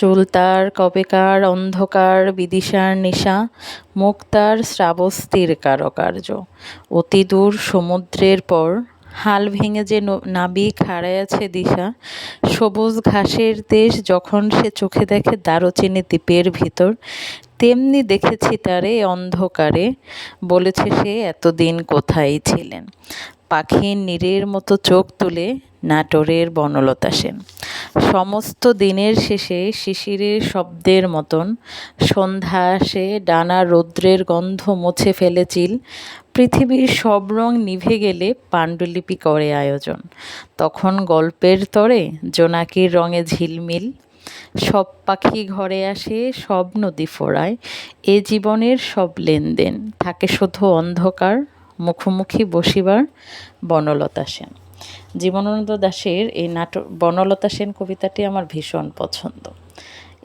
চুল তার, কবেকার, অন্ধকার, বিদিশার নিশা, মুখ তার শ্রাবস্তির কারকার্য। অতি দূর সমুদ্রের পর হাল ভেঙে যে নাবিক হারাইয়াছে দিশা, সবুজ ঘাসের দেশ যখন সে চোখে দেখে দারুচিনি দ্বীপের ভিতর, তেমনি দেখেছি তারে অন্ধকারে, বলেছে সে এতদিন কোথায় ছিলেন। পাখির নীরের মতো চোখ তুলে নাটোরের বনলতা সেন। সমস্ত দিনের শেষে শিশিরের শব্দের মতন সন্ধ্যা আসে, ডানা রৌদ্রের গন্ধ মুছে ফেলে চিল। পৃথিবীর সব রং নিভে গেলে পাণ্ডুলিপি করে আয়োজন। তখন গল্পের তরে জোনাকির রঙে ঝিলমিল। সব পাখি ঘরে আসে, সব নদী ফোড়ায়। এ জীবনের সব লেনদেন। থাকে শুধু অন্ধকার, মুখোমুখি বসিবার বনলতা সেন। জীবনানন্দ দাশের এই নাটক বনলতা সেন কবিতাটি আমার ভীষণ পছন্দ।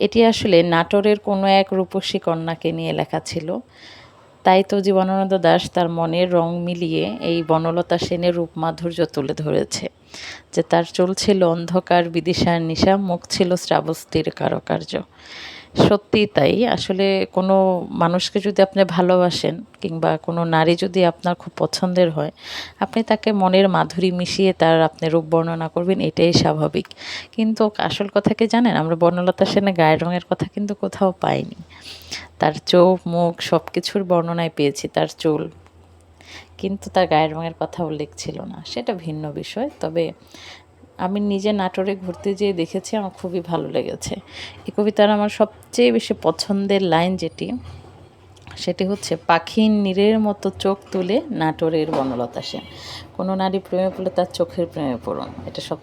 এটি আসলে নাটোরের কোনো এক রূপসী কন্যাকে নিয়ে লেখা ছিল। তাই তো জীবনানন্দ দাশ তার মনের রং মিলিয়ে এই বনলতা সেনের রূপ মাধুর্য তুলে ধরেছে, যে তার চুল ছিল অন্ধকার বিদিশার নিশা, মুখ ছিল শ্রাবস্তির কারুকার্য। সত্যি তাই। আসলে কোনো মানুষকে যদি আপনি ভালোবাসেন কিংবা কোনো নারী যদি আপনার খুব পছন্দের হয়, আপনি তাকে মনের মাধুরী মিশিয়ে তার আপনি রূপ বর্ণনা করবেন, এটাই স্বাভাবিক। কিন্তু আসল কথা কি জানেন? আমরা বর্ণলতা সেনে গায়ের রঙের কথা কিন্তু কোথাও পাইনি। তার চোখ, মুখ সব কিছুর বর্ণনায় পেয়েছি, তার চুল। কিন্তু তার গায়ের রঙের কথা উল্লেখ ছিল না। সেটা ভিন্ন বিষয়। তবে আমি নিজে নাটোরে ঘুরতে যেয়ে দেখেছি, আমার খুবই ভালো লেগেছে। এই কবিতার আমার সবচেয়ে বেশি পছন্দের লাইন যেটি, সেটি হচ্ছে, পাখির নীরের মতো চোখ তুলে নাটোরের বনলতা সেন। কোনো নারী প্রেমে পড়লে তার চোখের প্রেমে পড়ুন। এটা সব